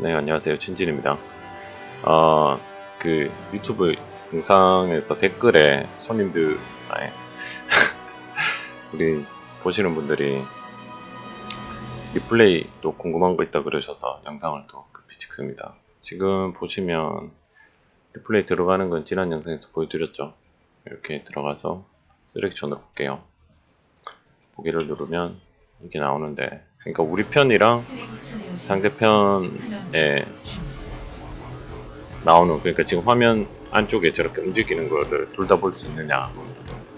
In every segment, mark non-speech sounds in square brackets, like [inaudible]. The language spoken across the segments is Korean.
네, 안녕하세요. 진진입니다. 어, 그 유튜브 영상에서 댓글에 손님들, 아니, [laughs] 우리 보시는 분들이 리플레이 또 궁금한 거 있다 그러셔서 영상을 또 급히 찍습니다. 지금 보시면 리플레이 들어가는 건 지난 영상에서 보여드렸죠. 이렇게 들어가서 셀렉션을 볼게요. 보기를 누르면 이게 나오는데, 그러니까 우리 편이랑 상대편에 나오는 그러니까 지금 화면 안쪽에 저렇게 움직이는 거를 둘 다 볼 수 있느냐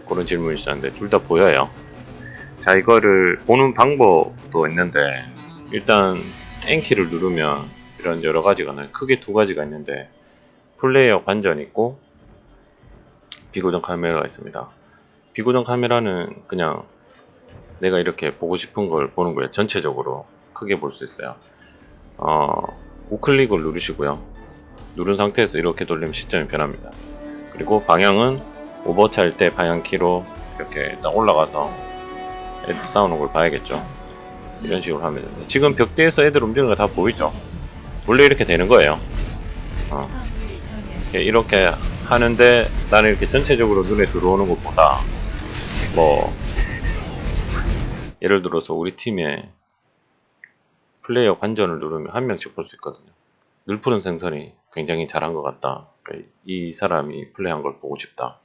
그런 질문이 있었는데 둘 다 보여요. 자 이거를 보는 방법도 있는데 일단 N키를 누르면 이런 여러 가지가 나요. 크게 두 가지가 있는데 플레이어 관전 있고 비고정 카메라가 있습니다. 비고정 카메라는 그냥 내가 이렇게 보고 싶은 걸 보는 거예요. 전체적으로 크게 볼 수 있어요. 어, 우클릭을 누르시고요. 누른 상태에서 이렇게 돌리면 시점이 변합니다. 그리고 방향은 할때 방향키로 이렇게 딱 올라가서 애들 싸우는 걸 봐야겠죠. 이런 식으로 하면 됩니다. 지금 벽대에서 애들 움직이는 거 다 보이죠? 원래 이렇게 되는 거예요. 어. 이렇게 하는데 나는 이렇게 전체적으로 눈에 들어오는 것보다 뭐 예를 들어서 우리 팀에 플레이어 관전을 누르면 한 명씩 볼 수 있거든요. 늘 푸른 생선이 굉장히 잘한 것 같다. 이 사람이 플레이한 걸 보고 싶다.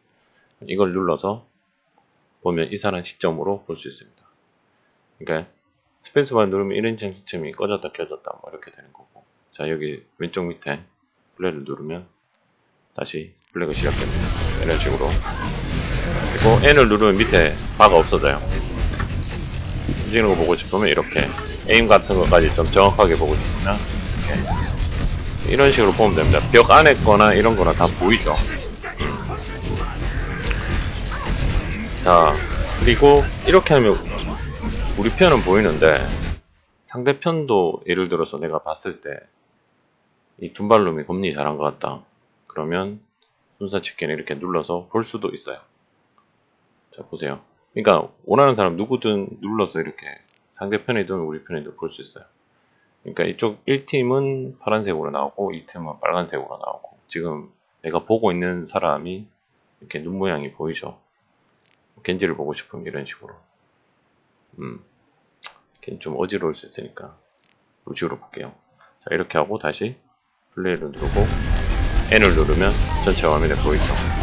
이걸 눌러서 보면 이 사람 시점으로 볼 수 있습니다. 그러니까 스페이스바 누르면 1인칭 시점이 꺼졌다 켜졌다 뭐 이렇게 되는 거고 자 여기 왼쪽 밑에 플레이를 누르면 다시 플레이가 시작됩니다. 이런 식으로 그리고 N을 누르면 밑에 바가 없어져요. 움직이는 거 보고 싶으면 이렇게 에임 같은 것까지 좀 정확하게 보고 싶으면 이렇게. 이런 식으로 보면 됩니다. 벽 안에 거나 이런 거나 다 보이죠. 자 그리고 이렇게 하면 우리 편은 보이는데 상대편도 예를 들어서 내가 봤을 때 이 둔발룸이 겁니 잘한 것 같다. 그러면 순사치기는 이렇게 눌러서 볼 수도 있어요. 자 보세요. 그러니까 원하는 사람 누구든 눌러서 이렇게 상대편이든 우리 편이든 볼 수 있어요. 그러니까 이쪽 1팀은 파란색으로 나오고 2팀은 빨간색으로 나오고 지금 내가 보고 있는 사람이 이렇게 눈 모양이 보이죠. 겐지를 보고 싶으면 이런 식으로. 음, 좀 어지러울 수 있으니까 루시로 볼게요. 자 이렇게 하고 다시 플레이를 누르고 N을 누르면 전체 화면에 보이죠.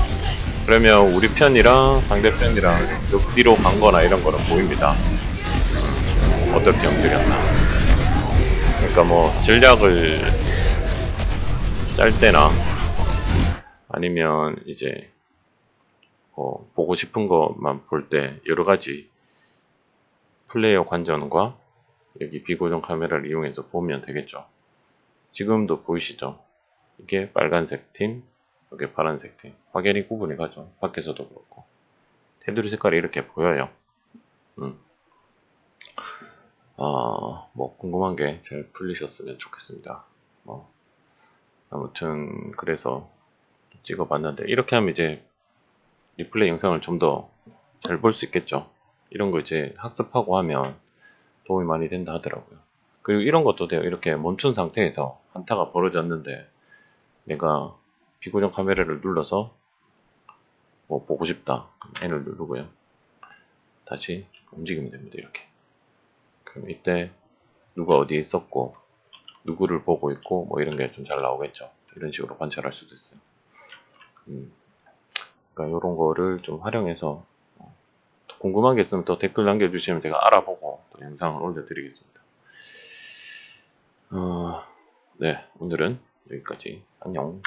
그러면 우리 편이랑 상대편이랑 몇 뒤로 간 거나 이런 거는 보입니다. 어떻게 움직였나. 그러니까 뭐 전략을 짤 때나 아니면 이제 뭐 보고 싶은 것만 볼 때 여러 가지 플레이어 관전과 여기 비고정 카메라를 이용해서 보면 되겠죠. 지금도 보이시죠? 이게 빨간색 팀, 이게 파란색 팀. 확연히 구분이 가죠. 밖에서도 그렇고. 테두리 색깔이 이렇게 보여요. 음. 어, 뭐, 궁금한 게 잘 풀리셨으면 좋겠습니다. 뭐, 아무튼, 그래서 찍어봤는데, 이렇게 하면 이제 리플레이 영상을 좀 더 잘 볼 수 있겠죠. 이런 거 이제 학습하고 하면 도움이 많이 된다 하더라고요. 그리고 이런 것도 돼요. 이렇게 멈춘 상태에서 한타가 벌어졌는데, 내가 비고정 카메라를 눌러서 뭐 보고 싶다. 그럼 N을 누르고요. 다시 움직이면 됩니다. 이렇게. 그럼 이때 누가 어디에 있었고 누구를 보고 있고 뭐 이런 게 좀 잘 나오겠죠. 이런 식으로 관찰할 수도 있어요. 음. 그러니까 이런 거를 좀 활용해서 어, 또 궁금한 게 있으면 또 댓글 남겨주시면 제가 알아보고 또 영상을 올려드리겠습니다. 어, 네, 오늘은 여기까지. 안녕.